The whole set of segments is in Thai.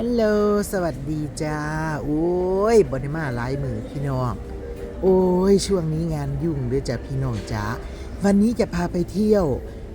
ฮัลโหล สวัสดีจ้า โอ้ยบไดมาหลายมือพี่น้อง โอ้ย ช่วงนี้งานยุ่งด้วยจ้ะพี่น้องจ้า วันนี้จะพาไปเที่ยว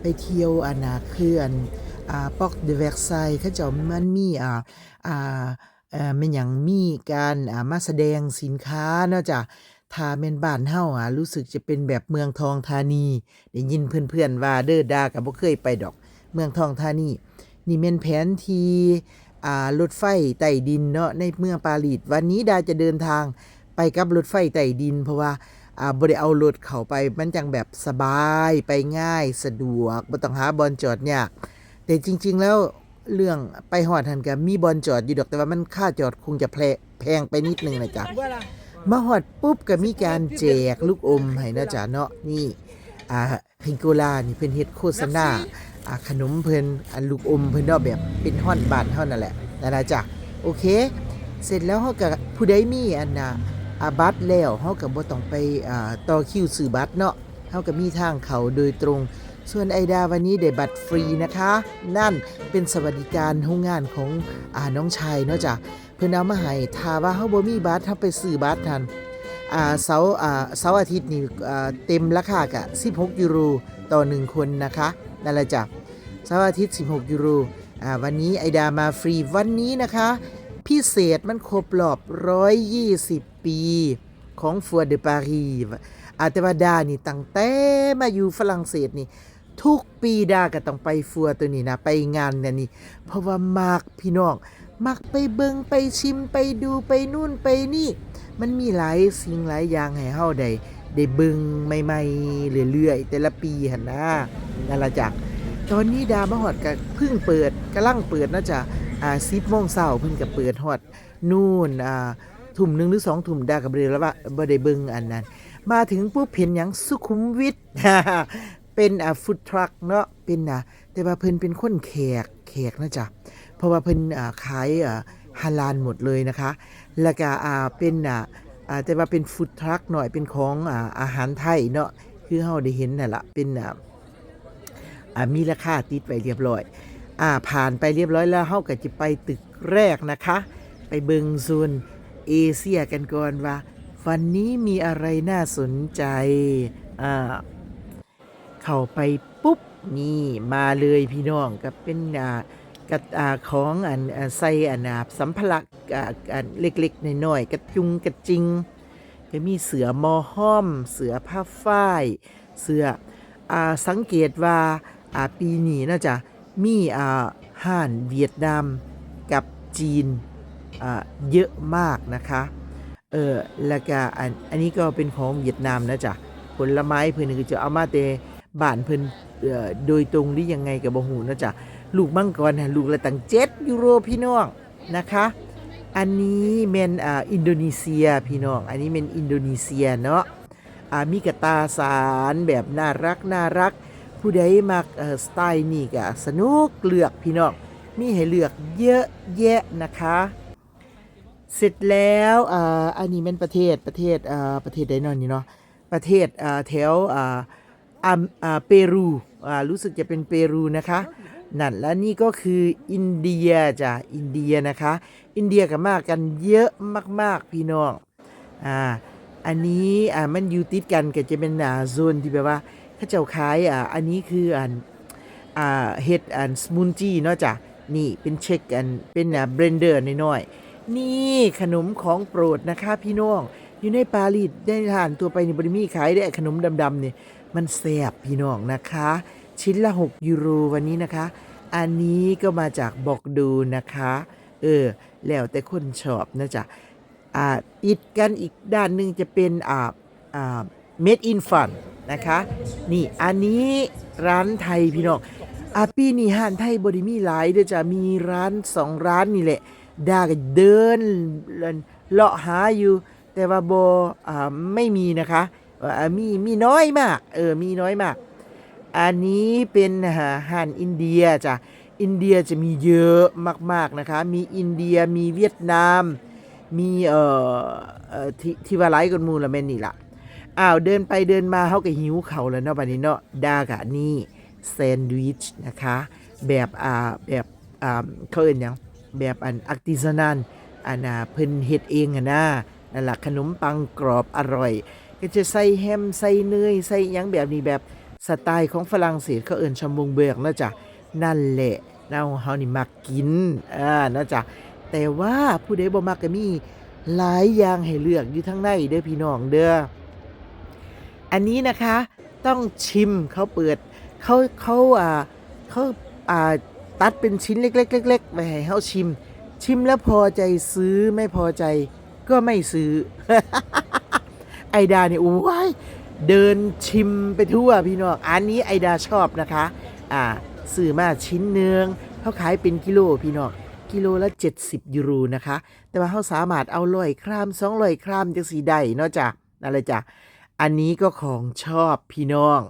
ไปเที่ยวอันาเขื่อนอ่าปอกเดเวกไซเขาเจ้ามันมีอ่า อ่าเอ่อมันยังมีการอ่ามาแสดงสินค้าเนาะจ้ะถ้าแม่นบ้านเฮาอะรู้สึกจะเป็นแบบเมืองทองธานี ได้ยินเพื่อนๆว่าเด้อดาก็บ่เคยไปดอก เมืองทองธานี นี่เป็นแผนที่ รถไฟใต้ดินเนาะในเมืองปารีสวันนี้ดาจะเดินทางไปกับรถไฟใต้ดิน เพราะว่าอ่าบ่ได้เอารถเข้าไปมันจังแบบสบายไปง่ายสะดวกบ่ต้องหาบอนจอดยากแต่จริง ๆ แล้วเรื่องไปหอดหันก็มีบอนจอดอยู่ดอกแต่ว่ามันค่าจอดคงจะแพแพงไปนิดนึงนะจ๊ะมาหอดปุ๊บก็มีการแจกลูกอมให้นะจ๊ะเนาะนี่อ่าพิงโกลานี่เพิ่นเฮ็ดโฆษณาอ่า ขนมเพลินอันลูกอมเพลินเนาแบบเป็นฮ้อนบานเท่านั่นแหละนั่นะจ๊ะโอเค เสร็จแล้วเฮาก็ผู้ใดมีอันนะอาบัตแล้วเฮาก็บ่ต้องไปต่อคิวซื้อบัตรเนาะเฮาก็มีทางเขาโดยตรงส่วนไอดาวันนี้ได้บัตรฟรีนะคะ นั่นเป็นสวัสดิการโรงงานของอาน้องชายเนาะจ้ะเพิ่นเอามาให้ถ้าว่าเฮาบ่มีบัตรเฮาไปซื้อบัตรทันอ่าเสาร์อ่าเสาร์อาทิตย์นี่อ่าเต็มราคากะ16ยูโรต่อ 1 คนนะคะ นั่นแหละจ้ะเสาร์อาทิตย์ 16 ยูโรอ่าวันนี้ไอดามาฟรีวันนี้นะคะ พิเศษมันครบรอบ 120 ปี ของฟัวเดปารีอาแต่ว่าดานี่ตั้งแต่มาอยู่ฝรั่งเศสนี่ ทุกปีดาก็ต้องไปฟัวตัวนี้นะ ไปงานเนี่ยนี่ เพราะว่ามากพี่น้องมักไปเบิงไปชิมไปดูไปนู่นไปนี่ มันมีหลายสิ่งหลายอย่างให้เฮาได้ ได้บิงใหม่ๆเรื่อยๆแต่ละปีหันนะนั่นละจ้ะตอนนี้ดามาฮอดก็เพิ่งเปิดกำลังเปิดนะจ๊ะอ่า10โมงเช้าเพิ่นก็เปิดฮอดนู่นอ่าทุ่มหนึ่งหรือสองทุ่มดาก็บ่ได้แล้วว่าบ่ได้เบิงอันนั้น มาถึงปุ๊บเห็นหยังสุขุมวิทเป็นอ่าฟู้ดทรัคเนาะเป็นอะแต่ว่าเพิ่นเป็นคนแขกแขกนะจ๊ะเพราะว่าเพิ่นอ่าขายอ่าฮาลาลหมดเลยนะคะ แล้วก็อ่าเป็นอ่า อ่าแต่ว่าเป็นฟู้ดทรัคหน่อยเป็นของอ่าอาหารไทยเนาะคือเฮาได้เห็นนั่นละเป็นอ่าอ่ามีราคาติดไว้เรียบร้อยอ่าผ่านไปเรียบร้อยแล้วเฮาก็จะไปตึกแรกนะคะ ไปเบิงโซนเอเชียกันก่อนว่า วันนี้มีอะไรน่าสนใจอ่าเข้าไปปุ๊บนี่มาเลยพี่น้องก็เป็นอ่า กับของอันใส่อันสัมภาระอ่าอันเล็กๆน้อยๆกระจุงกระจิงก็มีเสือมอห้อม เสือผ้าฝ้าย เสืออสังเกตว่าปีนี้น่าจะมีอ่าห่านเวียดนามกับจีนอ่าเยอะมากนะคะเออแล้วก็อันอันนี้ก็เป็นของเวียดนามนะจ๊ะผลไม้เพิ่นก็จะเอามาแต่บ้านเพิ่นเอ่อโดยตรงหรือยังไงกับบ่ฮู้นะจ๊ะ ลูกมังกรน่ะลูกละตั้ง7ยูโรพี่น้องนะคะ อันนี้เมนอ่าอินโดนีเซียพี่น้อง อันนี้เป็นอินโดนีเซียเนาะอ่ามีกระตาสารแบบน่ารักน่ารัก ผู้ใดมักสไตล์นี่ก็สนุกเลือกพี่น้อง มีให้เลือกเยอะแยะนะคะ เสร็จแล้วอ่าอันนี้เป็นประเทศประเทศอ่าประเทศใดนอนนี่เนาะ ประเทศอ่าแถวอ่าอ่าเปรูอ่ารู้สึกจะเป็นเปรูนะคะ นั่นและนี่ก็คืออินเดียจ้ะอินเดียนะคะ อินเดียกับมากกันเยอะมาก ๆ พี่น้องอ่าอันนี้อ่ามันอยู่ติดกันก็จะเป็นอ่าโซนที่แบบว่าเขาเจ้าขายอ่าอันนี้คืออันอ่าเห็ดอันสมูนจี้เนาะจ้ะนี่เป็นเช็คอันเป็นอ่าเบรนเดอร์น้อยๆนี่ขนมของโปรดนะคะพี่น้องอยู่ในปารีสได้ทานตัวไปในบริมีขายได้ขนมดำๆเนี่ยมันแซ่บพี่น้องนะคะ ชิ้นละ 6 ยูโรวันนี้นะคะ อันนี้ก็มาจากบอกดูนะคะ เออ แล้วแต่คนชอบนะจ๊ะอ่าติดกันอีกด้านหนึ่งจะเป็นอ่าอ่า made in fun นะคะ นี่อันนี้ร้านไทยพี่น้องอาปีนี้ห้านไทยบริมีหลายเด้อจ้ะมีร้านสองร้านนี่แหละดาก็เดินเลาะหาอยู่ แต่ว่าโบอ่าไม่มีนะคะอ่ามีมีน้อยมาก เออมีน้อยมาก อันนี้เป็นอาหารอินเดียจ้ะอินเดียจะมีเยอะมาก ๆ นะคะ มีอินเดียมีเวียดนาม มีเอ่อทที่ว่าไลกันมูละแม่นนี่ละอ้าวเดินไปเดินมาเขาก็หิวเขาแล้วเนาะบัดนี้เนาะดากะนี่แซนด์วิชนะคะ แบบอ่าแบบอ่าเขาเอ่นยังแบบอันอักติซนันอันน่ะเพิ่นเฮ็ดเองอะนะนั่นล่ะขนมปังกรอบอร่อย ก็จะใส่แฮมใส่เนยใส่ยังแบบนี้แบบ สไตล์ของฝรั่งเศสเขาเอิ้นชมวงเบือกนะจ๊ะนั่นแหละเนาเฮานี่มักกินอ่านะจ๊ะแต่ว่าผู้ใดบ่มักก็มีหลายอย่างให้เลือกอยู่ทั้งในเด้อพี่น้องเด้ออันนี้นะคะต้องชิมเขาเปิดเขาเขาอ่าเขาอ่าตัดเป็นชิ้นเล็กๆเล็กๆไปให้เขาชิม ชิมแล้วพอใจซื้อไม่พอใจก็ไม่ซื้อ ไอดาเนี่ยโอ้ย เดินชิมไปทั่วพี่น้อง อันนี้ไอดาชอบนะคะ อ่าซื้อมาชิ้นเนืองเขาขายเป็นกิโลพี่น้อง กิโลละ 70 ยูโรนะคะ แต่ว่าเขาสามารถเอาลอยครามสองลอยครามจังสีได้เนาะจ้ะนั่นเลยจ้ะ อันนี้ก็ของชอบพี่น้อง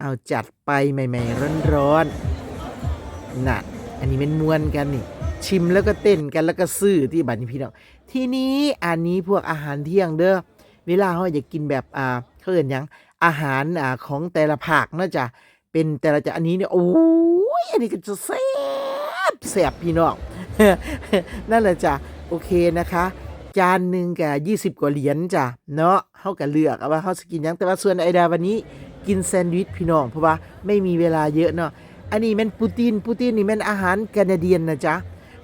เอาจัดไปใหม่ๆร้อนๆน่ะ อันนี้เป็นมวนกันนี่ชิมแล้วก็เต้นกันแล้วก็ซื้อที่บัดนี้พี่น้อง ทีนี้อันนี้พวกอาหารเที่ยงเด้อ เวลาเขาอยากกินแบบอ่า เขาเอ่นหยังอาหารอ่าของแต่ละภาคนาะจ้ะเป็นแต่ละจะอันนี้เนี่ยโอ้ยอันนี้ก็จะแซ่บแซ่บพี่น้องนั่นแหละจ้ะโอเคนะคะ จานหนึ่งแก่ยี่สิบกว่าเหรียญจ้ะเนาะเขาก็เลือกเอาว่าเขาจะกินยังแต่ว่าส่วนไอดาวันนี้กินแซนด์วิชพี่น้องเพราะว่าไม่มีเวลาเยอะเนาะอันนี้มันปูตินปูตินนี่มันอาหารแคนาเดียนนะจ๊ะ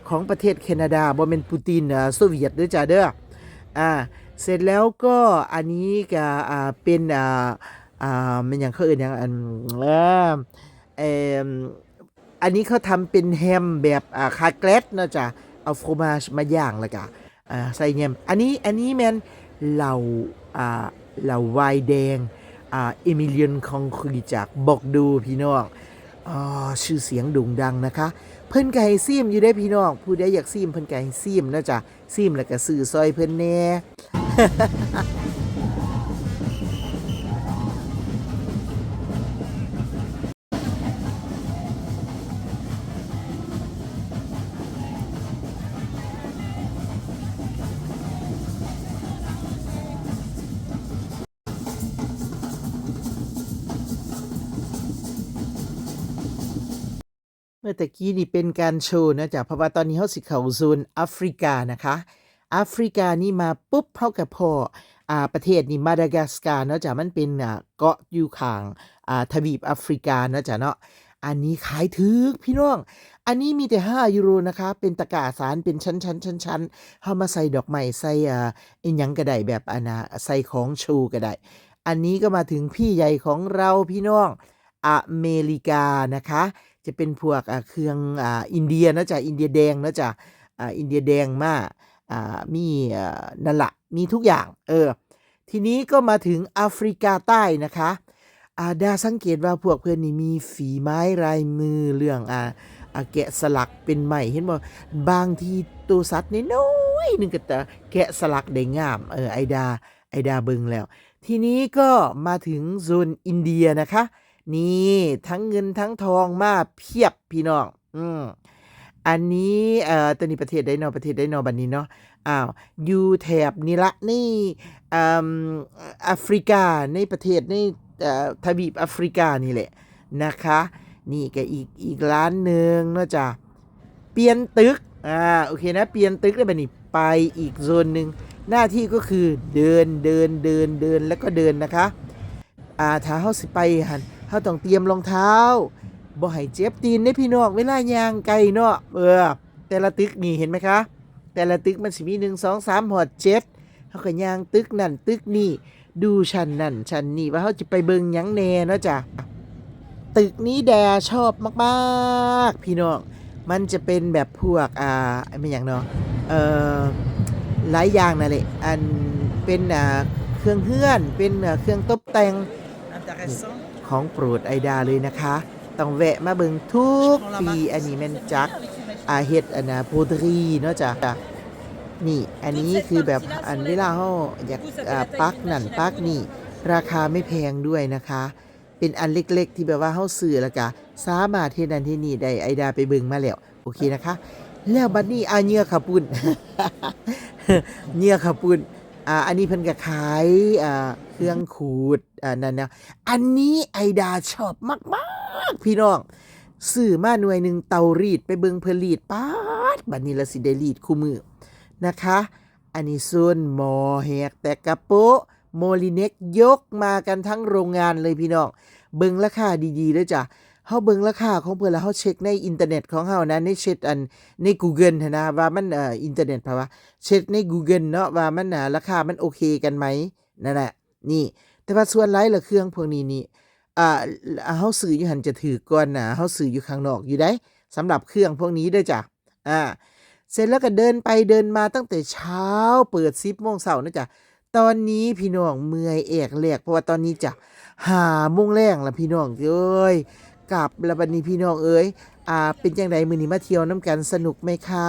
ของประเทศแคนาดาบ่เป็นปูตินอ่าโซเวียตด้อจ้ะเด้ออ่า เสร็จแล้วก็อันนี้ก็อ่าเป็นอ่าอ่ามันอย่างเขาอื่นอย่างอันเออเอออันนี้เขาทำเป็นแฮมแบบอ่าคาเกรตนะจ๊ะเอาโฟมาชมาย่างแล้วก็อ่าใส่เงี้ยอันนี้อันนี้แมนเหล่าอ่าเหล่าไวน์แดงอ่าเอมิเลียนคองคุยจากบอกดูพี่น้องอ่าชื่อเสียงโด่งดังนะคะ เพิ่นไก่ซีมอยู่ได้พี่น้องผู้ใดอยากซีมเพิ่นไก่ซีมนะจ๊ะซีมแล้วก็ซื้อซอยเพิ่นแน่ เมื่อตะกี้นี่เป็นการโชว์นะจ๊ะเพราะว่าตอนนี้เขาสิเขาโซนแอฟริกานะคะ แอฟริกานี่มาปุ๊บเขากับพ่ออ่าประเทศนี่มาดากัสการ์เนาะจ๊ะมันเป็นอ่าเกาะอยู่ข้างอ่าทวีปแอฟริกาเนาะจ๊ะเนาะอันนี้ขายถึกพี่น้อง อันนี้มีแต่ 5 ยูโรนะคะ เป็นตะกร้าสารเป็นชั้นชั้นชั้นชั้นเอามาใส่ดอกไม้ใส่อ่าอิหยังก็ได้แบบอันนะใส่ของชว์ก็ได้อันนี้ก็มาถึงพี่ใหญ่ของเราพี่น้องอเมริกานะคะ จะเป็นพวกอ่าเครื่องอ่าอินเดียนะจ๊ะอินเดียแดงนะจ๊ะอ่าอินเดียแดงมาก อ่ามีนั่นละมีทุกอย่างเออทีนี้ก็มาถึงแอฟริกาใต้นะคะอาดาสังเกตว่าพวกเพื่อนนี่มีฝีไม้ลายมือเรื่องอาอาแกะสลักเป็นใหม่เห็นบ่บางทีตัวสัตว์น้อยๆหนึงก็แต่แกะสลักได้งามเออไอดาไอดาเบิงแล้ว ทีนี้ก็มาถึงโซนอินเดียนะคะ นี่ทั้งเงินทั้งทองมาเพียบพี่น้อง อืม อันนี้เอ่อตัวนี้ประเทศไดโนประเทศไดโนบันนี้เนาะอ้าวอยู่แถบนี่ละนี่อืมแอฟริกาในประเทศในเอ่อทวีปแอฟริกานี่แหละนะคะ นี่ก็อีกอีกร้านหนึ่งเนาะจ้ะเปลี่ยนตึกอ่าโอเคนะเปลี่ยนตึกได้แบบนี้ไปอีกโซนหนึ่งหน้าที่ก็คือเดินเดินเดินเดินแล้วก็เดินนะคะอ่าถ้าเฮาสิไปหันเฮาต้องเตรียมรองเท้า บ่ให้เจ็บตีนในพี่น้องเวลาย่างไกลเนาะเออ แต่ละตึกนี่เห็นไหมคะ แต่ละตึกมันสิมี1 2 3หอด7เฮาก็ย่างตึกนั่นตึกนี่ดูชั้นนั่นชั้นนี่ว่าเฮาจะไปเบิ่งหยังแน่เนาะจ้ะตึกนี้แดชอบมากๆ พี่น้องมันจะเป็นแบบพวกอ่าไม่อย่างเนาะเอ่อหลายอย่างนั่นแหละอันเป็นอ่าเครื่องเฮือนเป็นอ่าเครื่องตกแต่ง Intéressant. ของโปรดไอดาเลยนะคะ ต้องแวะมาเบิงทุกปีอันนี้แม่นจักอาเฮ็ดอันนะโพตรีเนาะจ้ะนี่อันนี้คือแบบอันเวลาเฮาอยากปักนั่นปักนี่ ราคาไม่แพงด้วยนะคะ เป็นอันเล็กๆ ที่แบบว่าเฮาซื้อแล้วก็สามารถเฮ็ดนั่นเฮ็ดนี่ได้ไอดาไปเบิงมาแล้วโอเคนะคะ แล้วบัดนี้อาเหยื่อขับปุ่นเหยื่อขับปุ่นอ่าอันนี้เพิ่นก็ขายอ่าเครื่องขูดอ่านั่นนะอันนี้ไอดาชอบมากๆ พี่น้องซื้อมาหน่วยหนึ่งเตารีดไปเบิงเพิ่นรีดป้าดบัดนี้ละสิได้รีดคู่มือนะคะ อันนี้ส่วนหมอแหกแต่กระโปะโมลิเน็กยกมากันทั้งโรงงานเลยพี่น้องเบิงราคาดีๆด้อจ้ะเฮาเบิ่งราคาของเพิ่นแล้วเฮาเช็คในอินเทอร์เน็ตของเฮานะในเช็คอันใน Google หนะว่ามันเอ่ออินเทอร์เน็ตเพราะว่าเช็คใน Google เนาะว่ามันน่ะราคามันโอเคกันไหมนั่นแหละนี่ แต่ว่าส่วนหลายละเครื่องพวกนี้นี่ อ่าเฮาซื้ออยู่หันจะถือก่อนนะเฮาซื้ออยู่ข้างนอกอยู่ได้สำหรับเครื่องพวกนี้ด้อจ้ะอ่าเสร็จแล้วก็เดินไปเดินมาตั้งแต่เช้าเปิดซิปโมงเสาร์นะจ๊ะตอนนี้พี่น้องเมื่อยเอกแหลกเพราะว่าตอนนี้จะหาโมงแรงล้วพี่น้องเอ้ยกลับล้วบัดนี้พี่น้องเอ้ยอ่าเป็นจังไดมื้อนี้มาเที่ยวน้ำกันสนุกไหมคะ